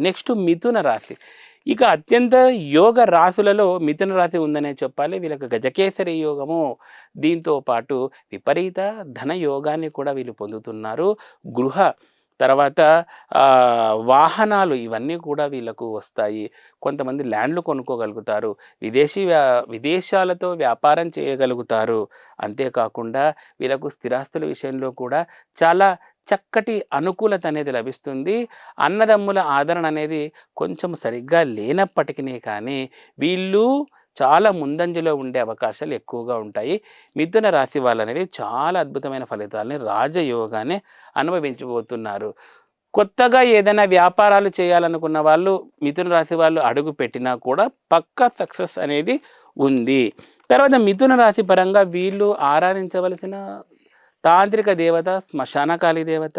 Next మిథున రాశి. ఇక అత్యంత యోగ రాశులలో మిథున రాశి ఉందనే చెప్పాలి. వీళ్ళకి గజకేసరి యోగము దీంతో పాటు విపరీత ధన యోగాన్ని కూడా వీళ్ళు పొందుతున్నారు. గృహ తర్వాత వాహనాలు ఇవన్నీ కూడా వీళ్ళకు వస్తాయి. కొంతమంది ల్యాండ్లు కొనుక్కోగలుగుతారు. విదేశీ వ్యా- విదేశాలతో వ్యాపారం చేయగలుగుతారు. అంతేకాకుండా వీళ్ళకు స్థిరాస్తుల విషయంలో కూడా చాలా చక్కటి అనుకూలత అనేది లభిస్తుంది. అన్నదమ్ముల ఆదరణ అనేది కొంచెం సరిగ్గా లేనప్పటికీ కానీ వీళ్ళు చాలా ముందంజలో ఉండే అవకాశాలు ఎక్కువగా ఉంటాయి. మిథున రాశి వాళ్ళనేవి చాలా అద్భుతమైన ఫలితాలని రాజయోగానే అనుభవించబోతున్నారు. కొత్తగా ఏదైనా వ్యాపారాలు చేయాలనుకున్న వాళ్ళు మిథున రాశి వాళ్ళు అడుగు పెట్టినా కూడా పక్కా సక్సెస్ అనేది ఉంది. తర్వాత మిథున రాశి పరంగా వీళ్ళు ఆరాధించవలసిన తాంత్రిక దేవత శ్మశానకాళి దేవత.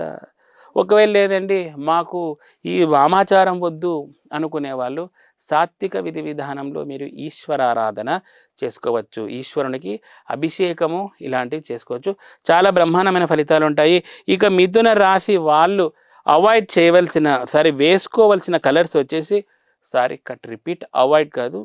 ఒకవేళ లేదండి మాకు ఈ వామాచారం వద్దు అనుకునే వాళ్ళు సాత్విక విధి విధానంలో మీరు ఈశ్వరారాధన చేసుకోవచ్చు. ఈశ్వరునికి అభిషేకము ఇలాంటివి చేసుకోవచ్చు. చాలా బ్రహ్మాండమైన ఫలితాలు ఉంటాయి. ఇక మిథున రాశి వాళ్ళు అవాయిడ్ చేయవలసిన సారీ వేసుకోవలసిన కలర్స్ వచ్చేసి సారీ కట్ రిపీట్ అవాయిడ్ కాదు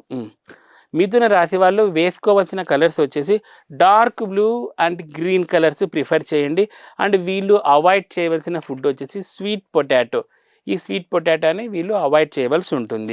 మిథున రాశి వాళ్ళు వేసుకోవాల్సిన కలర్స్ వచ్చేసి dark blue and green colours prefer చేయండి. అండ్ వీళ్ళు అవాయిడ్ చేయవలసిన ఫుడ్ వచ్చేసి స్వీట్ పొటాటో. ఈ స్వీట్ పొటాటోని వీళ్ళు అవాయిడ్ చేయవలసి ఉంటుంది.